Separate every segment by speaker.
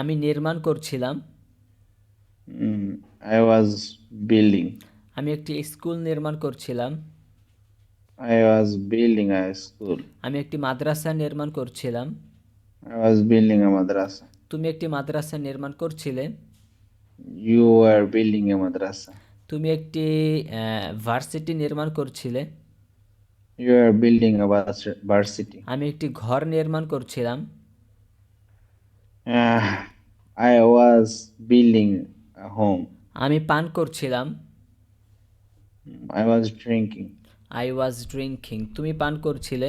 Speaker 1: আমি নির্মাণ করছিলাম।
Speaker 2: আই ওয়াজ বিল্ডিং
Speaker 1: আমি একটি স্কুল নির্মাণ করছিলাম।
Speaker 2: I was building a school
Speaker 1: আমি একটি মাদ্রাসা নির্মাণ করছিলাম।
Speaker 2: আই ওয়াজ বিল্ডিং আ মাদ্রাসা.
Speaker 1: তুমি একটি মাদ্রাসা নির্মাণ করছিলে।
Speaker 2: ইউ আর বিল্ডিং এ মাদ্রাসা.
Speaker 1: তুমি একটি ভার্সিটি নির্মাণ করছিলে।
Speaker 2: You are building a varsity
Speaker 1: আমি একটি ঘর নির্মাণ করছিলাম।
Speaker 2: আই ওয়াজ বিল্ডিং হোম
Speaker 1: আমি পান করছিলাম।
Speaker 2: I was drinking
Speaker 1: I was drinking তুমি পান করছিলে?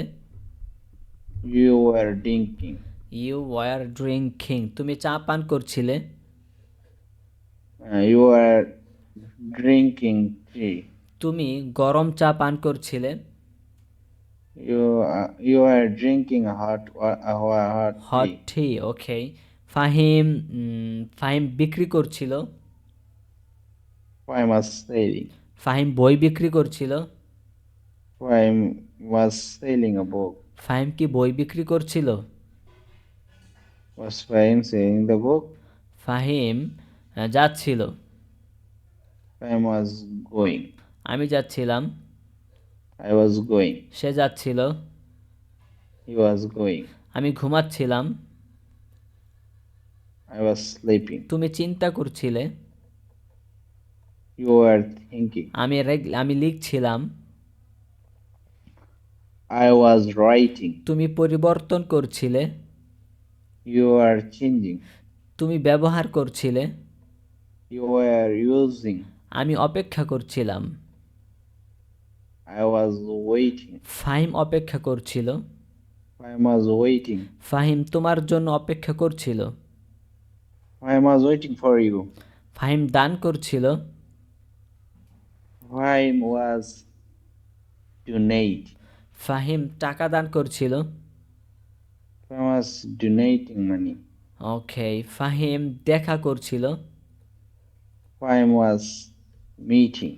Speaker 2: You were drinking
Speaker 1: you were drinking তুমি চা পান করছিলে?
Speaker 2: ইউ ওয়ার ড্রিংকিং টি
Speaker 1: তুমি গরম চা পান করছিলে?
Speaker 2: You uh, you are drinking a hot wa- a wa- hot
Speaker 1: hot
Speaker 2: tea.
Speaker 1: Tea okay Fahim um, Fahim বিক্রি করছিল
Speaker 2: I was selling.
Speaker 1: ফাহিম বই বিক্রি করছিল
Speaker 2: I was selling a book.
Speaker 1: Fahim কি বই বিক্রি করছিল
Speaker 2: Was Fahim selling the book?
Speaker 1: Fahim আহ, যাচ্ছিল
Speaker 2: Fahim was going.
Speaker 1: আমি যাচ্ছিলাম
Speaker 2: I was going.
Speaker 1: সে যাচ্ছিল
Speaker 2: He was going.
Speaker 1: আমি ঘুমাচ্ছিলাম
Speaker 2: I was sleeping.
Speaker 1: তুমি চিন্তা করছিলে
Speaker 2: You were thinking.
Speaker 1: আমি আমি লিখছিলাম
Speaker 2: I was writing.
Speaker 1: তুমি পরিবর্তন করছিলে
Speaker 2: You were changing.
Speaker 1: তুমি ব্যবহার করছিলে
Speaker 2: You were using.
Speaker 1: আমি অপেক্ষা করছিলাম
Speaker 2: I was waiting.
Speaker 1: ফাহিম অপেক্ষা করছিল
Speaker 2: I was waiting.
Speaker 1: ফাহিম তোমার জন্য অপেক্ষা করছিল
Speaker 2: I was waiting for you.
Speaker 1: Fahim দান করছিল
Speaker 2: Fahim was donate.
Speaker 1: ফাহিম টাকা দান করছিল
Speaker 2: I was donating money.
Speaker 1: ওকে ফাহিম দেখা করছিল
Speaker 2: Fahim was meeting.